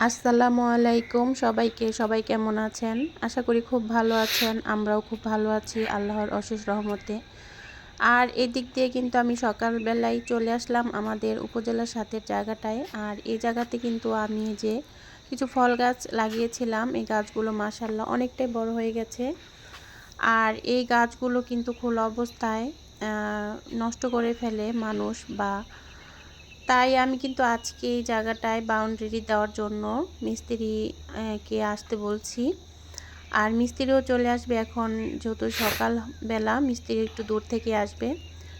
আসসালামু আলাইকুম। সবাইকে, সবাই কেমন আছেন? আশা করি খুব ভালো আছেন, আমরাও খুব ভালো আছি, আল্লাহর অশেষ রহমতে। আর এই দিক দিয়ে কিন্তু আমি সকালবেলায় চলে আসলাম আমাদের উপজেলার সাথে জায়গাটায়। আর এই জায়গাতে কিন্তু আমি যে কিছু ফল গাছ লাগিয়েছিলাম, এই গাছগুলো মাসাল্লাহ অনেকটাই বড় হয়ে গেছে। আর এই গাছগুলো কিন্তু খোলা অবস্থায় নষ্ট করে ফেলে মানুষ বা তাই আমি কিন্তু আজকে এই জায়গাটায় বাউন্ডারি দেওয়ার জন্য মিস্ত্রিকে আসতে বলছি। আর মিস্ত্রিও চলে আসবে এখন, যেহেতু সকালবেলা মিস্ত্রি একটু দূর থেকে আসবে।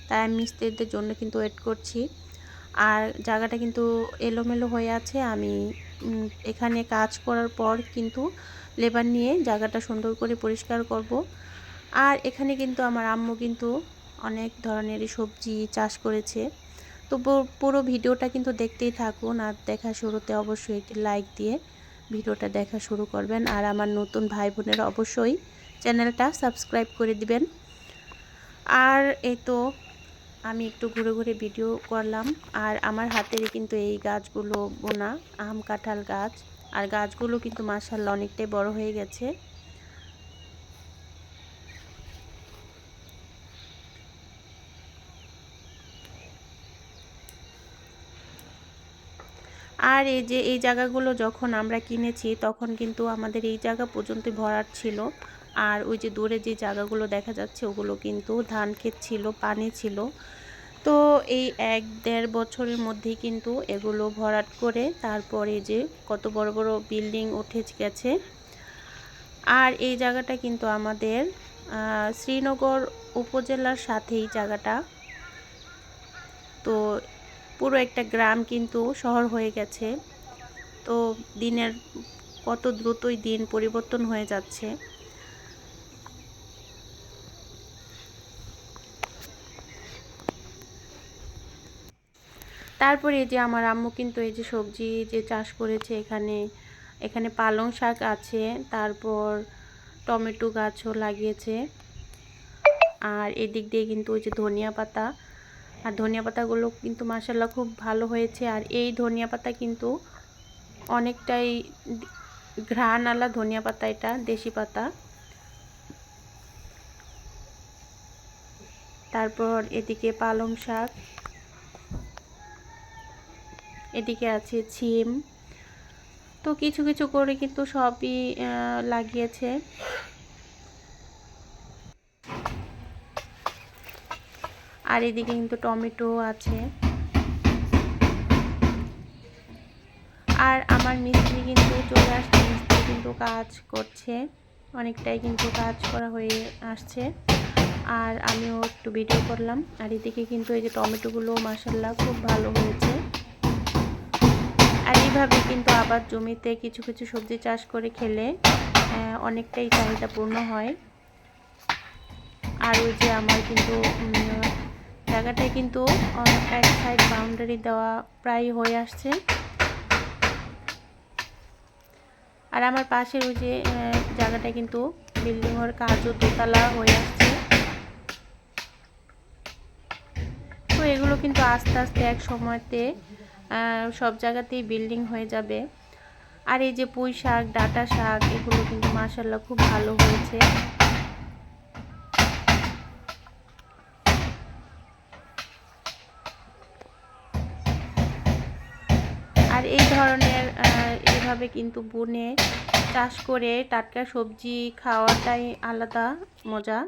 তাই আমি মিস্ত্রিদের জন্য কিন্তু ওয়েট করছি। আর জায়গাটা কিন্তু এলোমেলো হয়ে আছে। আমি এখানে কাজ করার পর কিন্তু লেবার নিয়ে জায়গাটা সুন্দর করে পরিষ্কার করব। আর এখানে কিন্তু আমার আম্মু কিন্তু অনেক ধরনের সবজি চাষ করেছে। তো পুরো ভিডিওটা কিন্তু দেখতেই থাকুন আর দেখা শুরুতে অবশ্যই একটি লাইক দিয়ে ভিডিওটা দেখা শুরু করবেন। আর আমার নতুন ভাই বোনেরা অবশ্যই চ্যানেলটা সাবস্ক্রাইব করে দিবেন। আর এই তো আমি একটু ঘুরে ঘুরে ভিডিও করলাম। আর আমার হাতের কিন্তু এই গাছগুলো বোনা, আম, কাঁঠাল গাছ। আর গাছগুলো কিন্তু মাসাল্লা অনেকটাই বড় হয়ে গেছে। আর এই যে এই জায়গাগুলো যখন আমরা কিনেছি, তখন কিন্তু আমাদের এই জায়গা পর্যন্ত ভরাট ছিল। আর ওই যে দূরে যে জায়গাগুলো দেখা যাচ্ছে, ওগুলো কিন্তু ধান ক্ষেত ছিল, পানি ছিল। তো এই এক দেড় বছরের মধ্যেই কিন্তু এগুলো ভরাট করে তারপরে যে কত বড় বড় বিল্ডিং উঠে গেছে। আর এই জায়গাটা কিন্তু আমাদের শ্রীনগর উপজেলার সাথেই জায়গাটা। তো পুরো একটা গ্রাম কিন্তু শহর হয়ে গেছে। তো দিনের কত দ্রুতই দিন পরিবর্তন হয়ে যাচ্ছে। তারপরে যে আমার আম্মু কিন্তু এই যে সবজি যে চাষ করেছে এখানে এখানে পালং শাক আছে, তারপর টমেটো গাছও লাগিয়েছে। আর এদিক দিয়ে কিন্তু ওই যে ধনিয়া পাতা। আর ধনিয়া পাতাগুলো কিন্তু মাসাল্লাহ খুব ভালো হয়েছে। আর এই ধনিয়া পাতা কিন্তু অনেকটাই ঘ্রাণ আলা ধনিয়া পাতা এটা, দেশি পাতা। তারপর এদিকে পালং শাক, এদিকে আছে ছিম। তো কিছু কিছু করে কিন্তু সবই লাগিয়েছে। আর এদিকে কিন্তু টমেটো আছে। আর আমার মিস্ত্রি কিন্তু চলে আসছে, মিস্ত্রি কিন্তু কাজ করছে। অনেকটাই কিন্তু কাজ করা হয়ে আসছে। আর আমিও একটু ভিডিও করলাম। আর এদিকে কিন্তু এই যে টমেটোগুলো মাসাল্লাহ খুব ভালো হয়েছে। আর এইভাবে কিন্তু আবার জমিতে কিছু কিছু সবজি চাষ করে খেলে অনেকটাই চাহিদা পূর্ণ হয়। আর ওই যে আমার কিন্তু জায়গাটায় কিন্তু এক সাইড বাউন্ডারি দেওয়া প্রায় হয়ে আসছে। আর আমার পাশের ওই যে জায়গাটা কিন্তু বিল্ডিংয়ের কাজও দোতলা হয়ে আসছে। তো এগুলো কিন্তু আস্তে আস্তে এক সময়তে সব জায়গাতেই বিল্ডিং হয়ে যাবে। আর এই যে পুঁই শাক, ডাটা শাক, এগুলো কিন্তু মাসাল্লাহ খুব ভালো হয়েছে। আর এই ধরনের এভাবে কিন্তু বনে চাষ করে টাটকা সবজি খাওয়াটাই আলাদা মজা।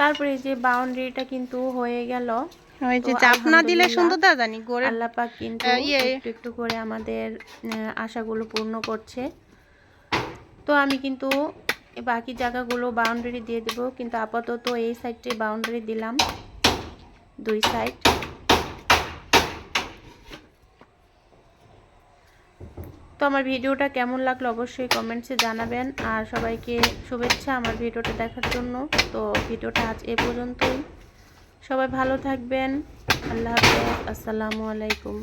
তারপরে যে বাউন্ডারিটা কিন্তু হয়ে গেল। ওই যে চাপ না দিলে সুন্দরতা জানি গোড়ে আল্লাপাক কিন্তু ইয়ে একটু একটু করে আমাদের আশাগুলো পূর্ণ করছে। তো আমি কিন্তু বাকি জায়গাগুলো বাউন্ডারি দিয়ে দেব কিন্তু আপাতত এই সাইডে বাউন্ডারি দিলাম। দুই সাইড তো আমার ভিডিওটা কেমন লাগল অবশ্যই কমেন্টসে জানাবেন। আর সবাইকে শুভেচ্ছা আমার ভিডিওটা দেখার জন্য। তো ভিডিওটা আজ এ পর্যন্তই। সবাই ভালো থাকবেন। আল্লাহ হাফেজ। আসসালামু আলাইকুম।